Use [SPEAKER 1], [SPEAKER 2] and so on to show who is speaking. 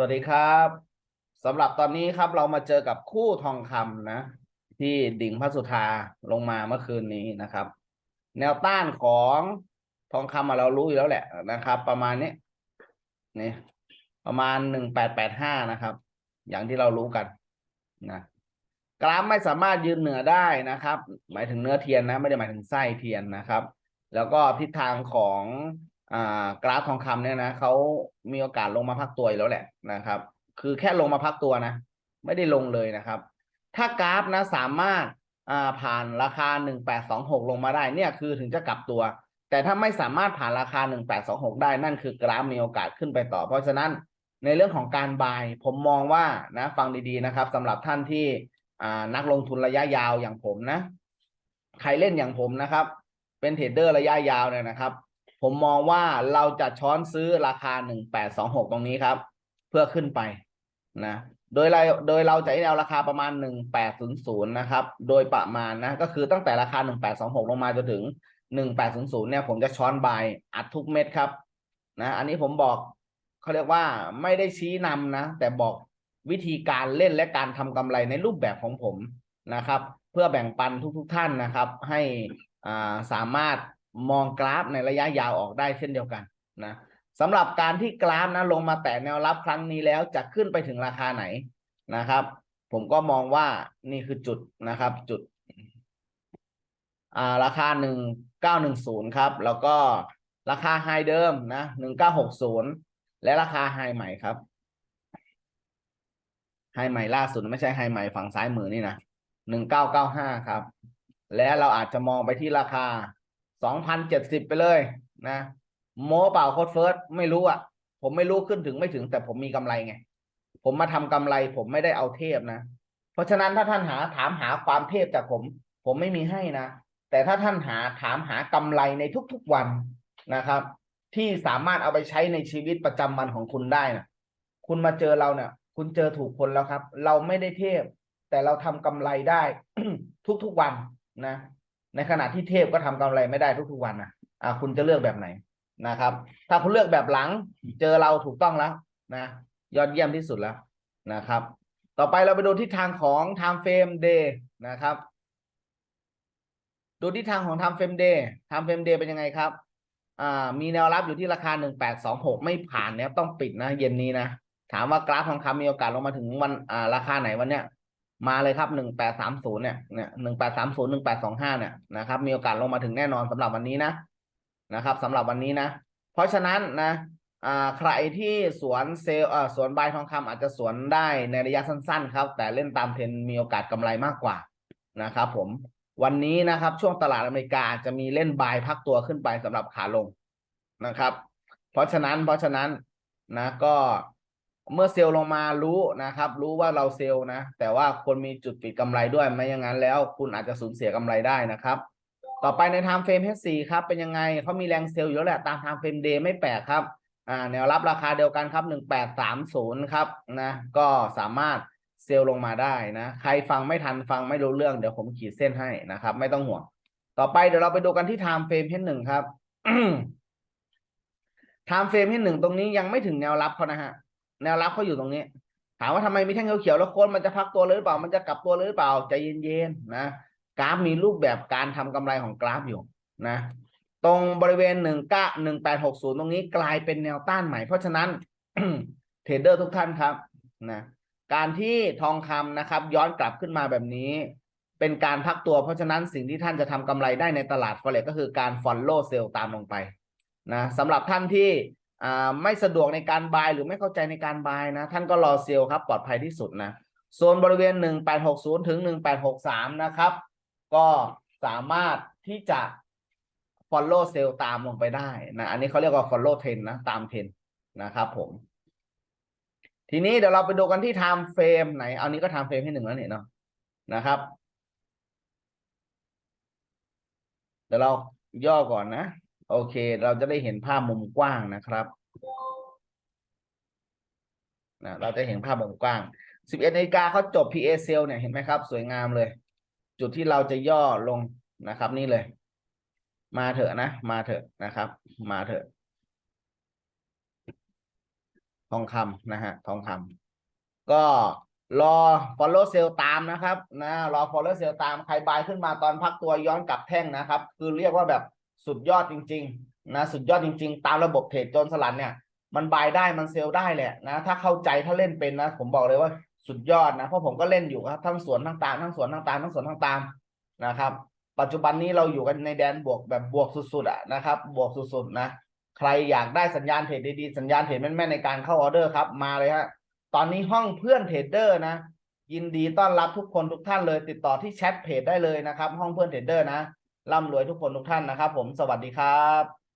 [SPEAKER 1] วัสดีครับสำหรับตอนนี้ครับเรามาเจอกับคู่ทองคำนะ ที่ดิ่งพระสุธาลงมาเมื่อคืนนี้นะครับ แนวต้านของทองคำเรารู้อยู่แล้วแหละนะครับ ประมาณนี้นี่ประมาณหนึ่งแปดแปดห้านะครับ อย่างที่เรารู้กันนะกราฟไม่สามารถยืนเหนือได้นะครับ หมายถึงเนื้อเทียนนะ ไม่ได้หมายถึงไส้เทียนนะครับ แล้วก็ทิศทางของ กราฟทองคำเนี่ยนะเขามีโอกาสลงมาพักตัวแล้วแหละนะครับ คือแค่ลงมาพักตัวนะ ไม่ได้ลงเลยนะครับ ถ้ากราฟนะสามารถาผ่านราคาหนึ่งแปดสองหกลงมาได้เนี่ยคือถึงจะกลับตัว แต่ถ้าไม่สามารถผ่านราคาหนึ่งแปดสองหกได้นั่นคือกราฟมีโอกาสขึ้นไปต่อ เพราะฉะนั้นในเรื่องของการบายผมมองว่านะฟังดีๆนะครับสำหรับท่านที่นักลงทุนระยะยาวอย่างผมนะ ใครเล่นอย่างผมนะครับ เป็นเทรดเดอร์ระยะยาวเนี่ยนะครับ ผมมองว่าเราจะช้อนซื้อราคาหนึ่งแปดสองหกตรงนี้ครับ เพื่อขึ้นไปนะ โดยเราโดยเราจะให้แนวราคาประมาณหนึ่งแปดศูนย์ศูนย์นะครับ โดยประมาณนะ ก็คือตั้งแต่ราคาหนึ่งแปดสองหกลงมาจนถึงหนึ่งแปดศูนย์ศูนย์เนี่ยผมจะช้อนบายอัดทุกเม็ดครับนะอันนี้ผมบอกเขาเรียกว่าไม่ได้ชี้นำนะ แต่บอกวิธีการเล่นและการทำกำไรในรูปแบบของผมนะครับ เพื่อแบ่งปันทุกๆทท่านนะครับ ให้อ่าสามารถ มองกราฟในระยะยาวออกได้เช่นเดียวกันนะสำหรับการที่กราฟนะลงมาแตะแนวรับครั้งนี้แล้วจะขึ้นไปถึงราคาไหนนะครับ ผมก็มองว่านี่คือจุดนะครับ จุดอ่าราคาหนึ่งเก้าหนึ่งศูนย์ครับ แล้วก็ราคาไฮเดิมนะหนึ่งเก้าหกศูนย์และราคาไฮใหม่ครับไฮใหม่ล่าสุดไม่ใช่ไฮใหม่ฝั่งซ้ายมือนี่นะหนึ่งเก้าเก้าห้าครับ และเราอาจจะมองไปที่ราคา สองพันเจ็ดสิบไปเลยนะโมเปล่าโคดเฟิร์สไม่รู้อะ ผมไม่รู้ขึ้นถึงไม่ถึง แต่ผมมีกำไรไง ผมมาทำกำไรผมไม่ได้เอาเทพนะ เพราะฉะนั้นถ้าท่านหาถามหาความเทพจากผม ผมไม่มีให้นะ แต่ถ้าท่านหาถามหากำไรในทุกๆวันนะครับ ที่สามารถเอาไปใช้ในชีวิตประจำวันของคุณได้นะคุณมาเจอเราเนี่ยคุณเจอถูกคนแล้วครับ เราไม่ได้เทพ แต่เราทำกำไรได้ ทุกๆวันนะ ในขณะที่เทพก็ทำกำไรไม่ได้ทุกๆวันนะอ่าคุณจะเลือกแบบไหนนะครับ ถ้าคุณเลือกแบบหลัง เจอเราถูกต้องแล้วนะยอดเยี่ยมที่สุดแล้วนะครับ ต่อไปเราไปดูทิศทางของ time frame day นะครับ ดูทิศทางของ time frame day time frame day เป็นยังไงครับอ่ามีแนวรับอยู่ที่ราคาหนึ่งแปดสองหกไม่ผ่านเนี่ยต้องปิดนะ เย็นนี้นะ ถามว่ากราฟทองคำมีโอกาสลงมาถึงวันอ่าราคาไหนวันเนี้ย มาเลยครับหนึ่งแปดสามศูนย์เนี่ยเนี่ยหนึ่งแปดสามศูนย์หนึ่งแปดสองห้าเนี่ยนะครับ มีโอกาสลงมาถึงแน่นอนสำหรับวันนี้นะนะครับสำหรับวันนี้นะ เพราะฉะนั้นนะอ่าใครที่สวนเซลล์อ่าสวนบายทองคำอาจจะสวนได้ในระยะสั้น ๆ ครับ แต่เล่นตามเทรนมีโอกาสกำไรมากกว่านะครับ ผมวันนี้นะครับ ช่วงตลาดอเมริกาจะมีเล่นบายพักตัวขึ้นไปสำหรับขาลงนะครับ เพราะฉะนั้นเพราะฉะนั้นนะก็ เมื่อเซลล์ลงมารู้นะครับ รู้ว่าเราเซลล์นะ แต่ว่าคนมีจุดปิดกำไรด้วยไม่อย่างนั้นแล้ว คุณอาจจะสูญเสียกำไรได้นะครับ ต่อไปใน time frame H4 ครับเป็นยังไงเขามีแรงเซลล์อยู่แล้วแหละตาม time frame day ไม่แปลกครับอ่าแนวรับราคาเดียวกันครับหนึ่งแปดสามศูนย์ครับนะก็สามารถเซลล์ลงมาได้นะ ใครฟังไม่ทันฟังไม่รู้เรื่องเดี๋ยวผมขีดเส้นให้นะครับ ไม่ต้องห่วง ต่อไปเดี๋ยวเราไปดูกันที่ time frame H1 ครับ time frame H1 ตรงนี้ยังไม่ถึงแนวรับเขานะฮะ แนวรับเขาอยู่ตรงนี้ ถามว่าทำไมมีแท่งเขียวๆแล้วโค้นมันจะพักตัวเลยหรือเปล่า มันจะกลับตัวเลยหรือเปล่าใจเย็นๆนะกราฟมีรูปแบบการทำกำไรของกราฟอยู่นะ ตรงบริเวณหนึ่งก้าหนึ่งแปดหกศูนย์ตรงนี้กลายเป็นแนวต้านใหม่ เพราะฉะนั้นเทรดเดอร์ทุกท่านครับนะการที่ทองคำนะครับ ย้อนกลับขึ้นมาแบบนี้ เป็นการพักตัว เพราะฉะนั้นสิ่งที่ท่านจะทำกำไรได้ในตลาดฟอเร็กก็คือการ follow sell ตามลงไปนะสำหรับท่านที่ ไม่สะดวกในการบายหรือไม่เข้าใจในการบายนะ ท่านก็รอเซลล์ครับ ปลอดภัยที่สุดนะโซนบริเวณ 1860 ถึง 1863 นะครับ ก็สามารถที่จะ follow sell ตามลงไปได้นะ อันนี้เขาเรียกว่า follow trend นะ ตามเทรนนะครับผม ทีนี้เดี๋ยวเราไปดูกันที่ time frame ไหน เอานี้ก็ time frame ที่หนึ่งแล้วเนี่ยเนาะนะครับ เดี๋ยวเราย่อก่อนนะ โอเค เราจะได้เห็นภาพมุมกว้างนะครับนะเราจะเห็นภาพมุมกว้าง11นาฬิกาเขาจบ PA sale เนี่ยเห็นไหมครับ สวยงามเลย จุดที่เราจะย่อลงนะครับ นี่เลย มาเถอะนะ มาเถอะนะครับ มาเถอะ ทองคำนะฮะทองคำก็รอ follow sell ตามนะครับ นะรอ follow sell ตามใครบายขึ้นมาตอนพักตัวย้อนกลับแท่งนะครับ คือเรียกว่าแบบ สุดยอดจริง ๆ นะ สุดยอดจริง ๆ ตามระบบเทรดโจนสลัดเนี่ย มันบายได้มันเซลล์ได้แหละนะ ถ้าเข้าใจถ้าเล่นเป็นนะ ผมบอกเลยว่าสุดยอดนะ เพราะผมก็เล่นอยู่ครับทั้งสวนทั้งตามทั้งสวนทั้งตามทั้งสวนทั้งตามนะครับ ปัจจุบันนี้เราอยู่กันในแดนบวกแบบบวกสุดๆอะนะครับ บวกสุดๆนะ ใครอยากได้สัญญาณเทรดดีๆสัญญาณเทรดแม่นๆในการเข้าออเดอร์ครับมาเลยฮะตอนนี้ห้องเพื่อนเทรดเดอร์นะยินดีต้อนรับทุกคนทุกท่านเลย ติดต่อที่แชทเพจได้เลยนะครับ ห้องเพื่อนเทรดเดอร์นะ ร่ำรวยทุกคนทุกท่านนะครับผมสวัสดีครับ